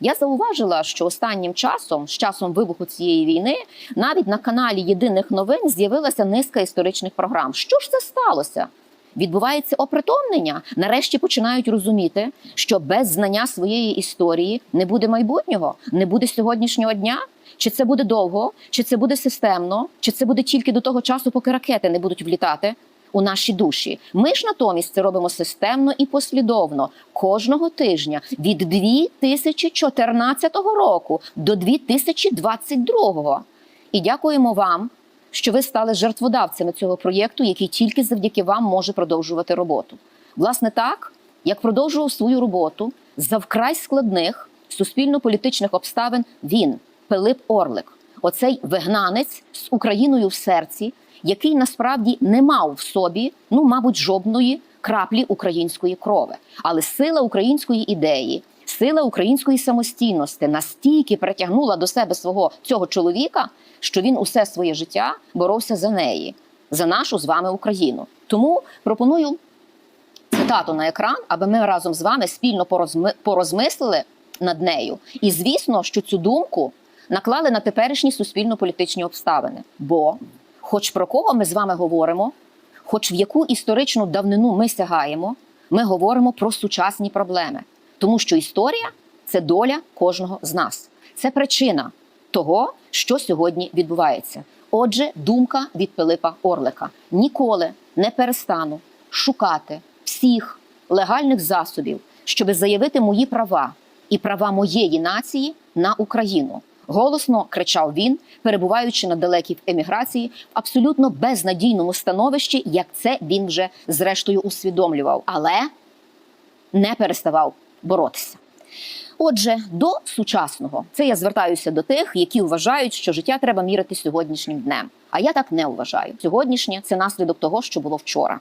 Я зауважила, що останнім часом, з часом вибуху цієї війни, навіть на каналі Єдиних новин з'явилася низка історичних програм. Що ж це сталося? Відбувається опритомнення. Нарешті починають розуміти, що без знання своєї історії не буде майбутнього, не буде сьогоднішнього дня. Чи це буде довго, чи це буде системно, чи це буде тільки до того часу, поки ракети не будуть влітати у наші душі. Ми ж натомість це робимо системно і послідовно кожного тижня від 2014 року до 2022. І дякуємо вам, що ви стали жертводавцями цього проєкту, який тільки завдяки вам може продовжувати роботу. Власне, так як продовжував свою роботу за вкрай складних суспільно-політичних обставин він, Пилип Орлик, оцей вигнанець з Україною в серці, який насправді не мав в собі, ну, мабуть, жодної краплі української крови. Але сила української ідеї, сила української самостійності настільки притягнула до себе свого цього чоловіка, що він усе своє життя боровся за неї, за нашу з вами Україну. Тому пропоную цитату на екран, аби ми разом з вами спільно порозми... порозмислили над нею. І звісно, що цю думку наклали на теперішні суспільно-політичні обставини. Бо, хоч про кого ми з вами говоримо, хоч в яку історичну давнину ми сягаємо, ми говоримо про сучасні проблеми, тому що історія це доля кожного з нас, це причина того, що сьогодні відбувається. Отже, думка від Пилипа Орлика: ніколи не перестану шукати всіх легальних засобів, щоб заявити мої права і права моєї нації на Україну. Голосно кричав він, перебуваючи на далекій еміграції в абсолютно безнадійному становищі, як це він вже зрештою усвідомлював, але не переставав боротися. Отже, до сучасного це я звертаюся до тих, які вважають, що життя треба мірити сьогоднішнім днем. А я так не вважаю. Сьогоднішнє це наслідок того, що було вчора.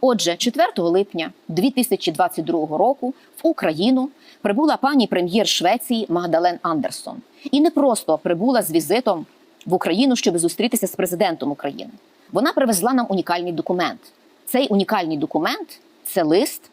Отже, 4 липня 2022 року в Україну прибула пані прем'єр Швеції Магдален Андерсон. І не просто прибула з візитом в Україну, щоб зустрітися з президентом України. Вона привезла нам унікальний документ. Цей унікальний документ це лист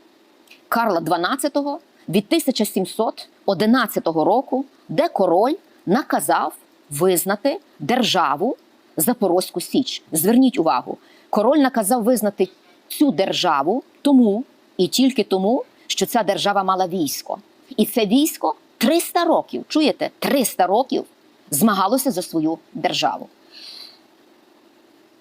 Карла XII від 1711 року, де король наказав визнати державу Запорозьку Січ. Зверніть увагу, король наказав визнати цю державу тому і тільки тому, що ця держава мала військо. І це військо 300 років, чуєте, 300 років змагалося за свою державу.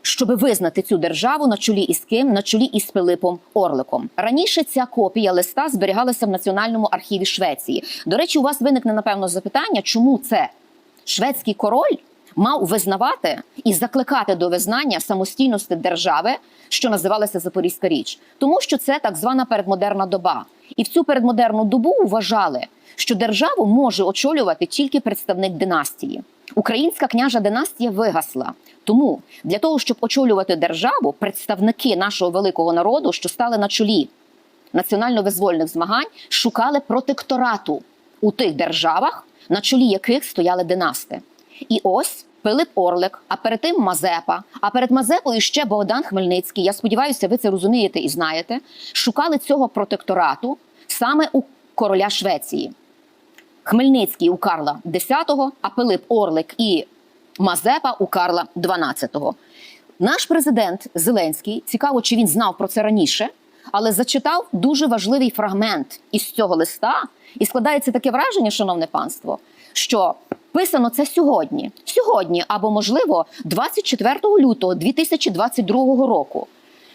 Щоб визнати цю державу на чолі із ким? На чолі із Пилипом Орликом. Раніше ця копія листа зберігалася в Національному архіві Швеції. До речі, у вас виникне напевно запитання, чому це шведський король мав визнавати і закликати до визнання самостійності держави, що називалася Запорізька Річ, тому що це так звана передмодерна доба. І в цю передмодерну добу вважали, що державу може очолювати тільки представник династії. Українська княжа династія вигасла. Тому для того, щоб очолювати державу, представники нашого великого народу, що стали на чолі національно-визвольних змагань, шукали протекторату у тих державах, на чолі яких стояли династи. І ось Пилип Орлик, а перед тим Мазепа, а перед Мазепою ще Богдан Хмельницький. Я сподіваюся, ви це розумієте і знаєте. Шукали цього протекторату саме у короля Швеції. Хмельницький у Карла X, а Пилип Орлик і Мазепа у Карла XII. Наш президент Зеленський цікаво, чи він знав про це раніше, але зачитав дуже важливий фрагмент із цього листа, і складається таке враження, шановне панство, що писано це сьогодні, сьогодні, або можливо, 24 лютого 2022 року,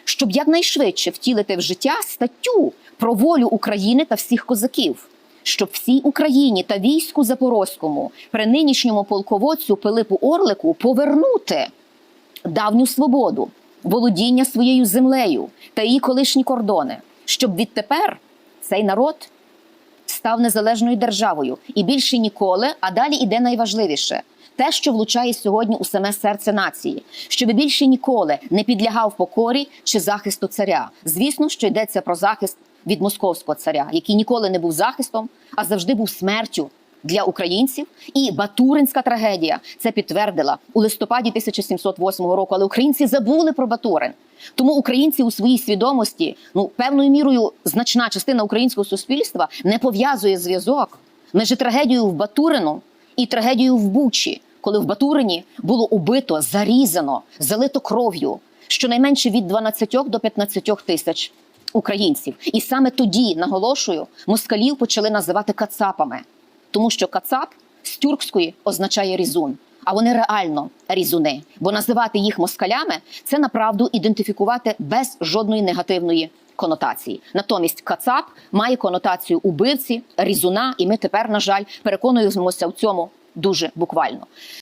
щоб якнайшвидше втілити в життя статтю про волю України та всіх козаків. Щоб всій Україні та війську Запорозькому при нинішньому полководцю Пилипу Орлику повернути давню свободу, володіння своєю землею та її колишні кордони, щоб відтепер цей народ став незалежною державою і більше ніколи, а далі іде найважливіше. Те, що влучає сьогодні у саме серце нації, щоб більше ніколи не підлягав покорі чи захисту царя. Звісно, що йдеться про захист від московського царя, який ніколи не був захистом, а завжди був смертю для українців. І Батуринська трагедія це підтвердила у листопаді 1708 року. Але українці забули про Батурин. Тому українці у своїй свідомості, ну певною мірою, значна частина українського суспільства не пов'язує зв'язок Між трагедією в Батурину і трагедією в Бучі, коли в Батурині було убито, зарізано, залито кров'ю щонайменше від 12 до 15 тисяч українців. І саме тоді, наголошую, москалів почали називати кацапами, тому що кацап з тюркської означає різун. А вони реально різуни, бо називати їх москалями це направду ідентифікувати без жодної негативної конотації. Натомість кацап має конотацію убивці, різуна, і ми тепер, на жаль, переконуємося в цьому дуже буквально.